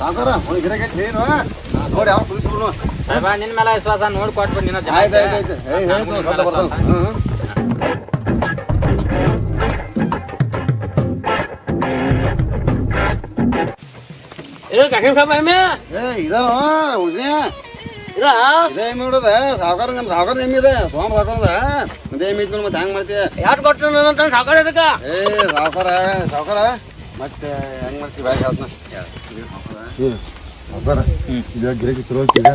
ಸಾವುಕಾರ ಒಂದು ಗಿರಾಕಿ ಏನು ನೋಡಿ ಯಾವ ಕುಡಿಸ್ಬಿಡು ಸಾಹೇಬ ನಿನ್ ಮೇಲೆ ವಿಶ್ವಾಸ ನೋಡಿ ಕೊಟ್ಬಿಟ್ಟು ನಿನ್ನ ಆಯ್ತು ಆಯ್ತು ಆಯ್ತು. ಏಯ್ ಹೇಳ್ತು ಸ್ವಲ್ಪ ಬರ್ತಾವ ಹ್ಞೂ ಸಾವುಕಾರ ನಮ್ಮ ಸಾವುಕಾರ ಎಮ್ಮೆ. ಇದೆ ಸೋಮ ಸಾವುಕಾರದ ಇದೇ ಎಮ್ಮೆ ಐತಿ ಮತ್ತೆ ಹೆಂಗ್ ಮಾಡ್ತೀಯ? ಯಾರು ಕೊಟ್ಟು ನನ್ನ ಇದಕ್ಕ? ಏ ಸಾವುಕಾರ ಸಾವುಕಾರ ಮತ್ತೆ ಹೆಂಗ್ ಮಾಡ್ತೀವಿ ಬ್ಯಾಗ್ ಹೇಳ್ತಾನ ಸಾವುಕಾರ ಇದು ಗಿರಾಕಿ ಚಲೋ ಐತಿ ಈಗ.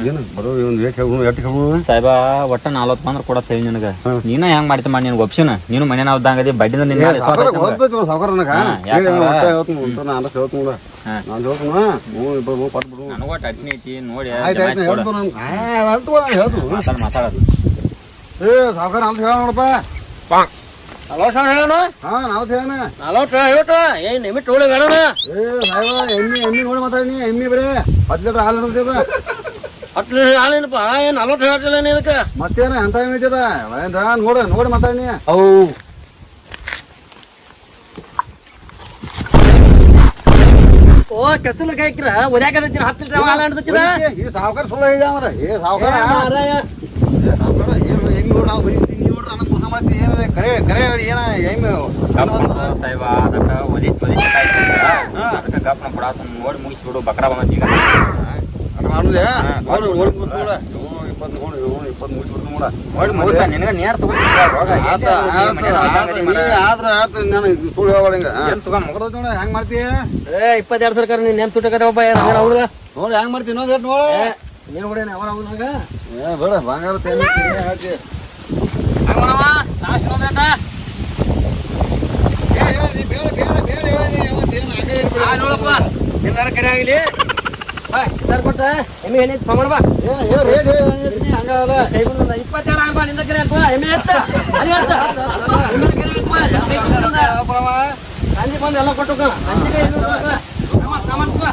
ಏನು? ಬರೋ ಒಂದು ಬೇಕು ಸಾಹೇಬ ಒಟ್ಟ ನಲ್ವತ್ತು ಬಂದ್ರೆ ಕೊಡತ್ತೆ ಹೇಳಿ ನಿನಗ. ನೀನ ಹೆಂಗ್ ಮಾಡ್ತಿ ಮಾಡಿ ನಿನ್ಗೆ ಒಪ್ಸಿನ? ನೀನು ಮನೆ ನಾವು ಇದ್ದಂಗದಿ ಬಡ್ಡಿಂದ ನಿನ್ನ. ಸಾವುಕಾರ ನನಗ ನಾನು ಹೇಳ್ತೀನಿ ನೋಡ. ನಾನು ಹೇಳ್ತೀನಿ ಹ್ಞೂ ಇಬ್ಬರು ಹ್ಞೂ ಕೊಟ್ಬಿಡು ನನಗೂ ಒಟ್ಟು ಅಡ್ಚಣೆ ಐತಿ ನೋಡಿ ಆಯ್ತು ಆಯ್ತು ಹೇಳ್ತು ನಾನು. ಆ ಹೇಳ್ತು ಹೇಳ್ತು ಮಾತಾಡ್ ಮಾತಾಡೋದು ಏ ಸಾವುಕಾರ ಅಂತ ಹೇಳ ನೋಡಪ್ಪ. ನಲವತ್ತು ಸಾವಿರ ಹೇಳೋಣ ಹಾ ನಾವು ಹೇಳಣ ನಲವತ್ತು ಐವತ್ತು ಏನು ನಿಮಿಟ್ ಟೋಳಿ ಬೇಡಣ ಏ ಸಾಯ್ವ ಎಮ್ಮಿ ಎಮ್ಮಿ ನೋಡಿ ಮಾತಾಡಿ ಎಮ್ಮಿ ಬರೇ. ಹತ್ತು ಲೀಟರ್ ಹಾಲು ನೋಡ್ತದ ಹತ್ತು ಲೀಟರ್ ಹಾಲೇನಪ್ಪ ಏನು ನಲವತ್ತು ಹೇಳ್ತಿಲ್ಲ ನೀನಕ್ಕ ಮತ್ತೇನ ಎಂತ ಎಮ್ಮಿ ಐತದ ನೋಡು ನೋಡ ಮಾತಾಡಿ. ಅವು ಓ ಕೆತ್ತಲ ಕಾಯ್ಕಿರ ಒದ್ಯಾಕದೈತಿ ಹತ್ತು ಲೀಟರ್ ಹಾಲು ಅಂಡ್ತಿದ ಈ ಸಾವುಕಾರ ಸುಳ್ಳು ಇದೆ ಅವರ ಏ ಸಾವುಕಾರ? ಏ ಸಾವುಕಾರ ಏನು ಹೆಂಗ್ ನೋಡಿ ನಾವು ನನಗೆ ಏನಿದೆ? ಕರೆ ಕರೆ ಹೇಳಿ ಏನ ಗಪ್ ಸಾಹೇಬ ಅದಕ್ಕೆ ಒದಿತ್ ಹಾ. ಅದಕ್ಕ ಗಪ್ ನಾ ಕೊಡಾತ ನೋಡಿ ಮುಗಿಸ್ಬಿಡು ಬಕ್ರ ಈಗ ಹಾ, ನೋಡಿ ಇಪ್ಪತ್ತು ನೋಡಿ. ಇಪ್ಪತ್ತು ಮುಗಿಸ್ಬಿಡ್ತು ನೋಡ. ನೋಡಿ ಮುಗಿಸ ನಿನಗ ನೇರ್ ಆತ ಆದ್ರ ನನಗೆ ಸುಳ್ಳು ಹಿಂಗ. ಏನ್ ತಗೊಂಡ್ ಮಗ ನೋಡ ಹೆಂಗ್ ಮಾಡ್ತೀಯ? ಏ ಇಪ್ಪತ್ತೆರಡು ಸರ್ಕಾರ ನೀನ್ ನೆನ್ ತುಟ್ಟಕದಪ್ಪ ಒಬ್ಬ ಹಂಗಾರ ಅವ್ಳಗ ನೋಡಿ ಹೆಂಗ್ ಮಾಡ್ತೀನಿ ನೋಡ್. ನೋಡ ನೀನ್ ಕೂಡ ಅವರ ಅವನಾಗ ಏ ಬೇಡ ಬಂಗಾರ ಹೇಳ್ತಿ ಹಾಗೆ ಕರೆ ಆಗಲಿ ಸರ್ ಕೊಟ್ಟ ಎಮ್ಮೆ ಏನೈತಿ ತಗೊಂಡ್ ಬಾ ರೇಟ್ ಬಂದ ಇಪ್ಪತ್ತೆರಡು ಆಗ್ಬಾ ನಿಂದ ಕರೆ ಹಾಕುವ ಎಮ್ಮೆ ಹಚ್ಚ ಅಲ್ಲಿ ಹಚ್ಚ ಸಂಜೆ ಬಂದು ಎಲ್ಲ ಕೊಟ್ಟು ಹೋಗ ಸಂಜೆಗೆ ಇದು ಹೋಗ. ಸಾಮಾನ್ ಸಾಮಾನ್ ತಗೋ.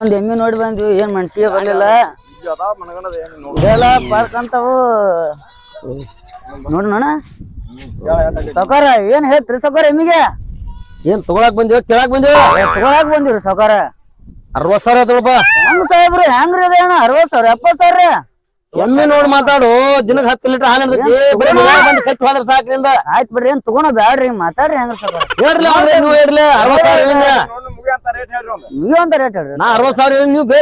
ಒಂದ್ ಎಮ್ಮೆ ನೋಡಿ ಬಂದ್ವಿ ಏನ್ ಮನ್ಸಿಗೆ ಬರ್ಲಿಲ್ಲ ಇದೆಲ್ಲ ಪಾರ್ಕ್ ಅಂತಾವು. ನೋಡ್ ನೋಣ ಸೌಕಾರ ಏನ್ ಹೇಳ್ತ್ರಿ ಸೌಕಾರ ಎಮ್ಮಿಗೆ ಏನ್ ತಗೊಳಕ್ ಬಂದಿವ ಕೇಳಕ್ ಬಂದಿವ ತಗೊಳಕ್ ಬಂದಿವ್ರಿ ಸೌಕಾರ. ಅರವತ್ ಸಾವಿರ ತಗೊಳಪ್ಪ ಹೆಂಗ್ ಸಾಹೇಬ್ರಿ ಹೆಂಗ್ರಿ ಅದೇನ ಅರವತ್ ಸಾವಿರ ಎಪ್ಪತ್ ಸಾವಿರ? ಎಮ್ಮೆ ನೋಡಿ ಮಾತಾಡು ದಿನಕ್ಕೆ ಹತ್ತು ಲೀಟರ್ ಹಾಲು ಇರ್ತೈತಿ ಬರೀ ಮನ್ಯಾಗ ಬಂದು ಕಟ್ಟಿ ಹೋದ್ರೆ ಸಾಕು ನಿಂದ ಆಯ್ತ್ ಬಿಡ್ರಿ ಏನ್ ತಗೊಂಡ್ ಬ್ಯಾಡ್ರಿ ಮಾತಾಡ್ರಿ ಹೆಂಗ್ರಿ ಸೌಕಾರ. ಹೇಳ್ರಿ ಅವ್ರೆ ನೀವು ಹೇಳ್ರಿ ಅರವತ್ ಸಾವಿರ ಹೇಳಿದ್ನ. ಈಗ ಒಂದ್ ರೇಟ್ ಹೇಳ್ರಿ ನಾ ಅರವತ್ ಸಾವಿರ ನೀವು ಬೇಡ